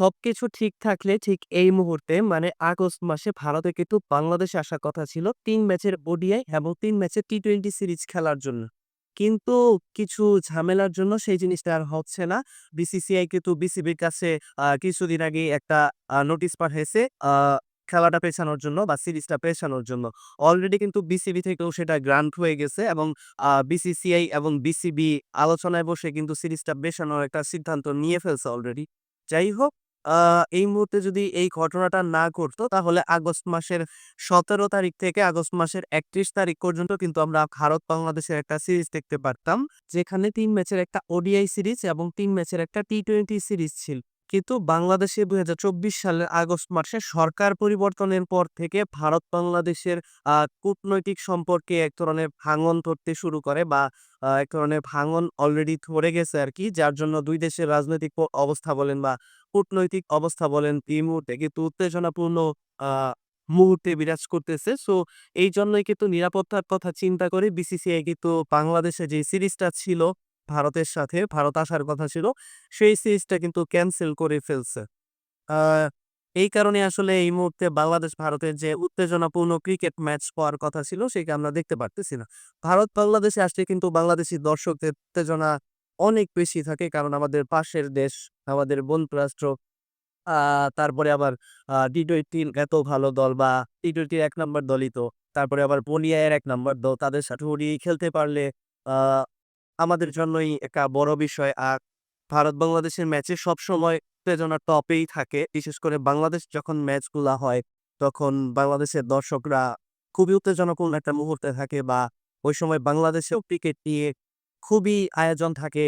সবকিছু ঠিক থাকলে ঠিক এই মুহূর্তে মানে আগস্ট মাসে ভারতে কিন্তু বাংলাদেশে আসার কথা ছিল ৩ ম্যাচের ওডিআই এবং তিন ম্যাচের টি-টোয়েন্টি সিরিজ খেলার জন্য। কিন্তু কিছু ঝামেলার জন্য সেই জিনিসটা আর হচ্ছে না। বিসিসিআই কিন্তু বিসিবির কাছে কিছুদিন আগেই একটা নোটিশ পাঠাইছে আ খেলাটা পেছানোর জন্য বা সিরিজটা পেছানোর জন্য। অলরেডি কিন্তু বিসিবি থেকেও সেটা গ্রান্ট হয়ে গেছে এবং বিসিসিআই এবং বিসিবি আলোচনায় বসে কিন্তু সিরিজটা পেছানোর একটা সিদ্ধান্ত নিয়ে ফেলছে অলরেডি। যাই হোক, এই মুহূর্তে যদি এই ঘটনাটা না ঘটতো, তাহলে আগস্ট মাসের ১৭ তারিখ থেকে আগস্ট মাসের ৩১ তারিখ পর্যন্ত কিন্তু আমরা ভারত-বাংলাদেশের একটা সিরিজ দেখতে পারতাম। যেখানে তিন ম্যাচের একটা ওডিআই সিরিজ এবং তিন ম্যাচের একটা টি-টোয়েন্টি সিরিজ ছিল। কিন্তু বাংলাদেশে ২০২৪ সালের আগস্ট মাসে সরকার পরিবর্তনের পর থেকে ভারত-বাংলাদেশের আ, কূটনৈতিক সম্পর্কে এক ধরনের ভাঙন ধরতে শুরু করে বা এক ধরনের ভাঙন অলরেডি ধরে গেছে আরকি। যার জন্য দুই দেশের রাজনৈতিক অবস্থা বলেন বা কূটনৈতিক অবস্থা বলেন এই মুহূর্তে কিন্তু উত্তেজনাপূর্ণ মুহূর্তে বিরাজ করতেছে। সো, এই জন্যই কিন্তু নিরাপত্তার কথা চিন্তা করে বিসিসিআই কিন্তু বাংলাদেশে যে সিরিজটা ছিল ভারতের সাথে, ভারত আসার কথা ছিল, সেই সিরিজটা কিন্তু ক্যান্সেল করে ফেলছে। এই কারণে আসলে এই মুহূর্তে বাংলাদেশ-ভারতের যে উত্তেজনাপূর্ণ ক্রিকেট ম্যাচ হওয়ার কথা ছিল সেটা আমরা দেখতে পারতেছি না। ভারত-বাংলাদেশে আসলে কিন্তু বাংলাদেশি দর্শকদের উত্তেজনা অনেক বেশি থাকে। কারণ আমাদের পাশের দেশ, আমাদের বন্ধু রাষ্ট্র। আ তারপরে আবার আ টি-টোয়েন্টির এত ভালো দল বা টি-টোয়েন্টির এক নম্বর দলই তো। তারপরে আবার ওডিআইয়ের ১ নাম্বার দল। তাদের সাথে খেলতে পারলে আমাদের জন্যই একটা বড় বিষয়। আর ভারত-বাংলাদেশের ম্যাচে সবসময় উত্তেজনা টপেই থাকে। বিশেষ করে বাংলাদেশ যখন ম্যাচগুলা হয়, তখন বাংলাদেশের দর্শকরা খুবই উত্তেজনাপূর্ণ একটা মুহূর্তে থাকে বা ওই সময় বাংলাদেশেও ক্রিকেট নিয়ে খুবই আয়োজন থাকে।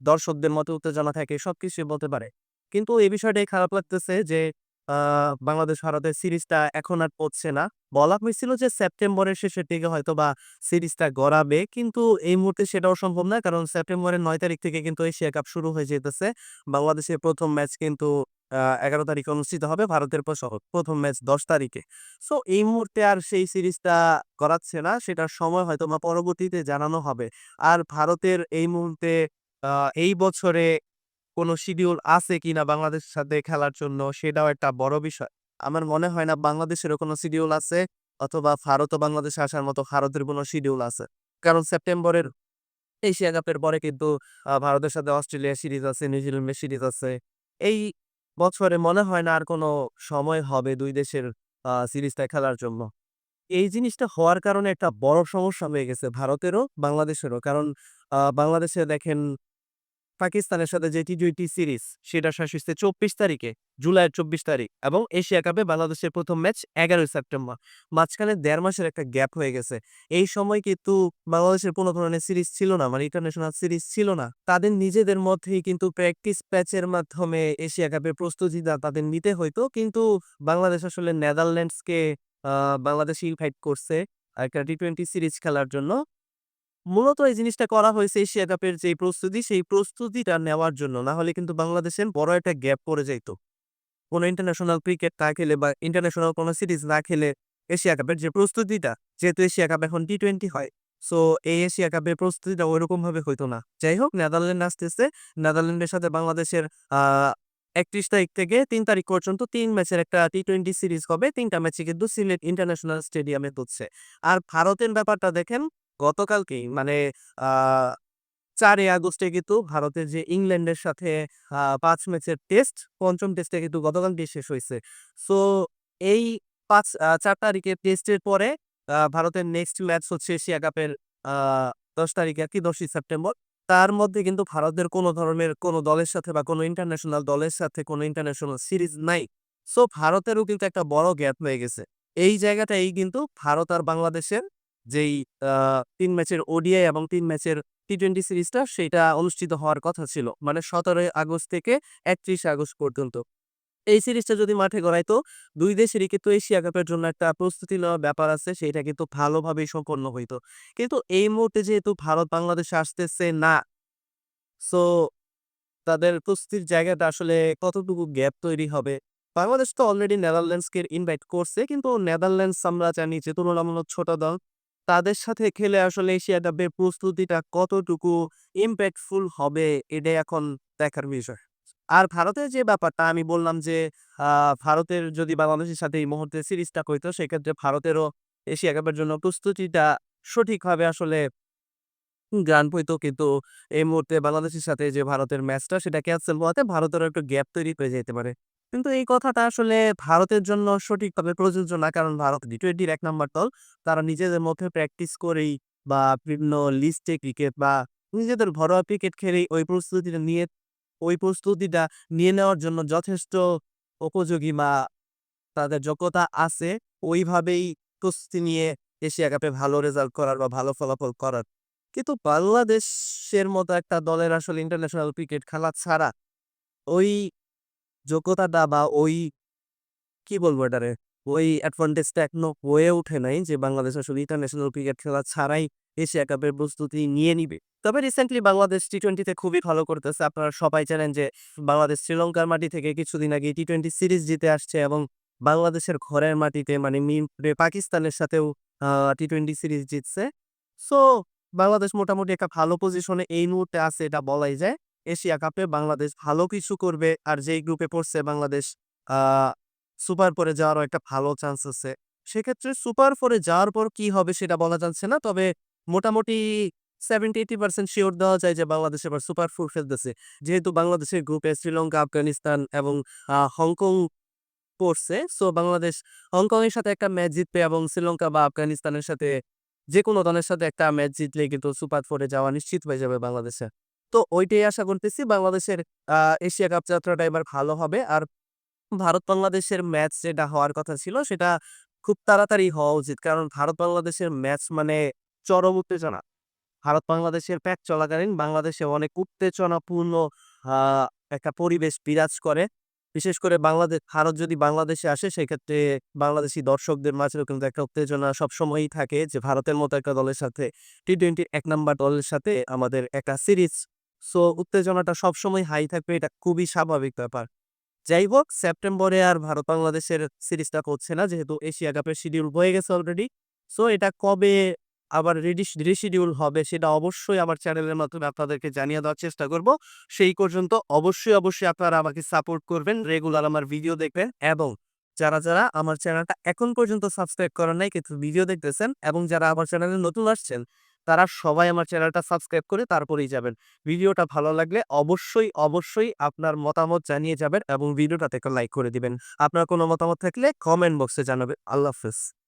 দর্শকদের মধ্যে উত্তেজনা থাকে, সবকিছুই বলতে পারে। কিন্তু এই বিষয়টাই খারাপ লাগতেছে যে আ বাংলাদেশ-ভারতের সিরিজটা এখন আর পড়ছে না। বলা হয়েছিল যে সেপ্টেম্বরের শেষের দিকে হয়তো বা সিরিজটা গড়াবে। কিন্তু এই মুহূর্তে সেটাও সম্ভব না। কারণ সেপ্টেম্বরের নয় তারিখ থেকে কিন্তু এশিয়া কাপ শুরু হয়ে যেতেছে বাংলাদেশের প্রথম ম্যাচ কিন্তু এগারো ১১ তারিখে অনুষ্ঠিত হবে, ভারতের প, সহ ১ম ম্যাচ ১০ তারিখে। সো এই মুহূর্তে আর সেই সিরিজটা গড়াচ্ছে না। সেটার সময় হয়তো বা পরবর্তীতে জানানো হবে। আর ভারতের এই মুহূর্তে এই বছরে কোনো শিডিউল আছে কিনা বাংলাদেশের সাথে খেলার জন্য সেটাও একটা বড় বিষয়। আমার মনে হয় না বাংলাদেশেরও কোনো শিডিউল আছে অথবা ভারতও বাংলাদেশে আসার মতো ভারতের কোনো শিডিউল আছে। কারণ সেপ্টেম্বরের এশিয়া কাপের পরে কিন্তু ভারতের সাথে অস্ট্রেলিয়া সিরিজ আছে, নিউজিল্যান্ডের সিরিজ আছে। এই বছরে মনে হয় না আর কোনো সময় হবে দুই দেশের সিরিজটা খেলার জন্য। এই জিনিসটা হওয়ার কারণে একটা বড় সমস্যা হয়ে গেছে ভারতেরও, বাংলাদেশেরও। কারণ বাংলাদেশে দেখেন পাকিস্তানের সাথে যে টি-টোয়েন্টি সিরিজ সেটা শেষ হইছে ২৪ তারিখে, জুলাইয়ের ২৪ তারিখ এবং এশিয়া কাপে বাংলাদেশের প্রথম ম্যাচ ১১ সেপ্টেম্বর। মাঝখানে দেড় মাসের একটা গ্যাপ হয়ে গেছে। এই সময় কিন্তু বাংলাদেশের কোনো ধরনের সিরিজ ছিল না, মানে ইন্টারন্যাশনাল সিরিজ ছিল না। তাদের নিজেদের মধ্যেই কিন্তু প্র্যাকটিস প্যাচের মাধ্যমে এশিয়া কাপের প্রস্তুতিটা তাদের নিতে হইতো। কিন্তু বাংলাদেশ আসলে নেদারল্যান্ডসকে বাংলাদেশ ইনভাইট করছে একটা টি-টোয়েন্টি সিরিজ খেলার জন্য। মূলত এই জিনিসটা করা হয়েছে এশিয়া কাপের যেই প্রস্তুতি, সেই প্রস্তুতিটা নেওয়ার জন্য। না হলে কিন্তু বাংলাদেশের বড় একটা গ্যাপ পড়ে যাইত। কোনো ইন্টারন্যাশনাল ক্রিকেট না খেলে বা ইন্টারন্যাশনাল কোনো সিরিজ না খেলে এশিয়া কাপের যে প্রস্তুতিটা, যেহেতু এশিয়া কাপ এখন টি-টোয়েন্টি হয়। সো এই এশিয়া কাপের প্রস্তুতিটা ঐরকমভাবে হইতো না। যাই হোক নেদারল্যান্ড আসতেছে। নেদারল্যান্ডের সাথে বাংলাদেশের ৩১ তারিখ থেকে তিন তারিখ পর্যন্ত তিন ম্যাচের একটা টি-টোয়েন্টি সিরিজ হবে। তিনটা ম্যাচে কিন্তু সিলেট ইন্টারন্যাশনাল স্টেডিয়ামে হচ্ছে। আর ভারতের ব্যাপারটা দেখেন গতকালকেই মানে আ ৪ ই আগস্টে কিন্তু ভারতের যে ইংল্যান্ডের সাথে ৫ ম্যাচের টেস্ট, ৫ম টেস্টটা কিন্তু গতকালকেই শেষ হইছে। সো এই ৫ আ ৪ তারিখের টেস্টের পরে ভারতের নেক্সট ম্যাচ হচ্ছে এশিয়া কাপের ১০ তারিখে আরকি ১০ই সেপ্টেম্বর। তার মধ্যে কিন্তু ভারতের কোনো ধরনের কোনো দলের সাথে বা কোনো ইন্টারন্যাশনাল দলের সাথে কোনো ইন্টারন্যাশনাল সিরিজ নাই। সো ভারতেরও কিন্তু একটা বড় গ্যাপ হয়ে গেছে। এই জায়গাটাই কিন্তু ভারত আর বাংলাদেশের যেই ৩ ম্যাচের ওডিআই এবং ৩ ম্যাচের টি-টোয়েন্টি সিরিজটা সেইটা অনুষ্ঠিত হওয়ার কথা ছিল। মানে ১৭ই আগস্ট থেকে ৩১ আগস্ট পর্যন্ত। এই সিরিজটা যদি মাঠে গড়াইতো ২ দেশেরই কিন্তু এশিয়া কাপের জন্য একটা প্রস্তুতি নেওয়ার ব্যাপার আছে সেইটা কিন্তু ভালোভাবেই সম্পন্ন হইতো। কিন্তু এই মুহূর্তে যেহেতু ভারত বাংলাদেশে আসতেছে না, সো তাদের প্রস্তুতির জায়গাটা আসলে কতটুকু গ্যাপ তৈরি হবে। বাংলাদেশ তো অলরেডি নেদারল্যান্ডসকে ইনভাইট করছে। কিন্তু নেদারল্যান্ডস আমরা জানি যে তুলনামূলক ছোট দল। তাদের সাথে খেলে আসলে এশিয়া কাপের প্রস্তুতিটা কতটুকু ইম্প্যাক্টফুল হবে, এটাই এখন দেখার বিষয়। আর ভারতের যে ব্যাপারটা, আমি বললাম যে ভারতের যদি বাংলাদেশের সাথে এই মুহূর্তে সিরিজটা হইতো সেক্ষেত্রে ভারতেরও এশিয়া কাপের জন্য প্রস্তুতিটা সঠিকভাবে আসলে গান হইতো কিন্তু এই মুহূর্তে বাংলাদেশের সাথে যে ভারতের ম্যাচটা সেটা ক্যান্সেল হওয়াতে ভারতেরও একটু গ্যাপ তৈরি হয়ে যেতে পারে। কিন্তু এই কথাটা আসলে ভারতের জন্য সঠিকভাবে প্রযোজ্য না। কারণ ভারত টি-টোয়েন্টির ১ নাম্বার দল। তারা নিজেদের মধ্যে প্র্যাকটিস করেই বা বিভিন্ন লিস্টে ক্রিকেট বা নিজেদের ঘরোয়া ক্রিকেট খেলেই ওই প্রস্তুতিটা নিয়ে, ওই প্রস্তুতিটা নিয়ে নেওয়ার জন্য যথেষ্ট উপযোগী বা তাদের যোগ্যতা আছে ওইভাবেই প্রস্তুতি নিয়ে এশিয়া কাপে ভালো রেজাল্ট করার বা ভালো ফলাফল করার। কিন্তু বাংলাদেশের মতো একটা দলের আসলে ইন্টারন্যাশনাল ক্রিকেট খেলা ছাড়া ওই যোগ্যতাটা বা ওই, কি বলব এটারে? ওই অ্যাডভান্টেজটা এখনও হয়ে ওঠে নাই যে বাংলাদেশ আসলে ইন্টারন্যাশনাল ক্রিকেট খেলা ছাড়াই এশিয়া কাপের প্রস্তুতি নিয়ে নিবে। তবে রিসেন্টলি বাংলাদেশ টি-টোয়েন্টিতে খুবই ভালো করতেছে। আপনারা সবাই জানেন যে বাংলাদেশ শ্রীলঙ্কার মাটি থেকে কিছুদিন আগে টি-টোয়েন্টি সিরিজ জিতে আসছে এবং বাংলাদেশের ঘরের মাটিতে মানে পাকিস্তানের সাথেও, আ টি-টোয়েন্টি সিরিজ জিতছে। সো বাংলাদেশ মোটামুটি একটা ভালো পজিশনে এই মুহূর্তে আছে এটা বলাই যায়। এশিয়া কাপে বাংলাদেশ ভালো কিছু করবে। আর যেই গ্রুপে পড়ছে বাংলাদেশ সুপার ফোরে যাওয়ারও একটা ভালো চান্স আছে। সেক্ষেত্রে সুপার ফোরে যাওয়ার পর কি হবে সেটা বলা যাচ্ছে না। তবে মোটামুটি 70-80% শিওর দেওয়া যায় যে বাংলাদেশ এবার সুপার ফোর খেলতেছে। যেহেতু বাংলাদেশের গ্রুপে শ্রীলঙ্কা, আফগানিস্তান এবং হংকং পড়ছে। সো বাংলাদেশ হংকংয়ের সাথে একটা ম্যাচ জিতবে এবং শ্রীলঙ্কা বা আফগানিস্তানের সাথে যেকোনো দলের সাথে একটা ম্যাচ জিতলে কিন্তু সুপার ফোরে যাওয়া নিশ্চিত হয়ে যাবে বাংলাদেশের। তো ওইটাই আশা করতেছি বাংলাদেশের এশিয়া কাপ যাত্রাটা এবার ভালো হবে। আর ভারত-বাংলাদেশের ম্যাচ যেটা হওয়ার কথা ছিল সেটা খুব তাড়াতাড়ি হওয়া উচিত। কারণ ভারত-বাংলাদেশের ম্যাচ মানে চরম উত্তেজনা। ভারত-বাংলাদেশের প্যাক চলাকালীন বাংলাদেশে অনেক উত্তেজনাপূর্ণ একটা পরিবেশ বিরাজ করে। বিশেষ করে বাংলাদেশ ভারত যদি বাংলাদেশে আসে সেক্ষেত্রে বাংলাদেশী দর্শকদের মাঝেও কিন্তু একটা উত্তেজনা সবসময়ই থাকে যে ভারতের মতো একটা দলের সাথে, টি-টোয়েন্টির ১ নাম্বার দলের সাথে আমাদের একটা সিরিজ। সো উত্তেজনাটা সবসময় হাই থাকবে এটা খুবই স্বাভাবিক ব্যাপার। যাই হোক সেপ্টেম্বরে আর ভারত-বাংলাদেশের সিরিজটা হচ্ছে না যেহেতু এশিয়া কাপের শিডিউল হয়ে গেছে অলরেডি। সো এটা কবে আবার রিশিডিউল হবে সেটা অবশ্যই আমার চ্যানেলের মাধ্যমে আপনাদেরকে জানিয়ে দেওয়ার চেষ্টা করব। সেই পর্যন্ত অবশ্যই, অবশ্যই আপনারা আমাকে সাপোর্ট করবেন। রেগুলার আমার ভিডিও দেখবেন এবং যারা, যারা আমার চ্যানেলটা এখন পর্যন্ত সাবস্ক্রাইব করেন নাই কিন্তু ভিডিও দেখতেছেন এবং যারা আমার চ্যানেলে নতুন আসছেন তারা সবাই আমার চ্যানেলটা সাবস্ক্রাইব করে তারপরেই যাবেন। ভিডিওটা ভালো লাগলে অবশ্যই, অবশ্যই আপনার মতামত জানিয়ে যাবেন এবং ভিডিওটা থেকে লাইক করে দিবেন। আপনার কোনো মতামত থাকলে কমেন্ট বক্সে জানাবেন। আল্লাহ হাফেজ।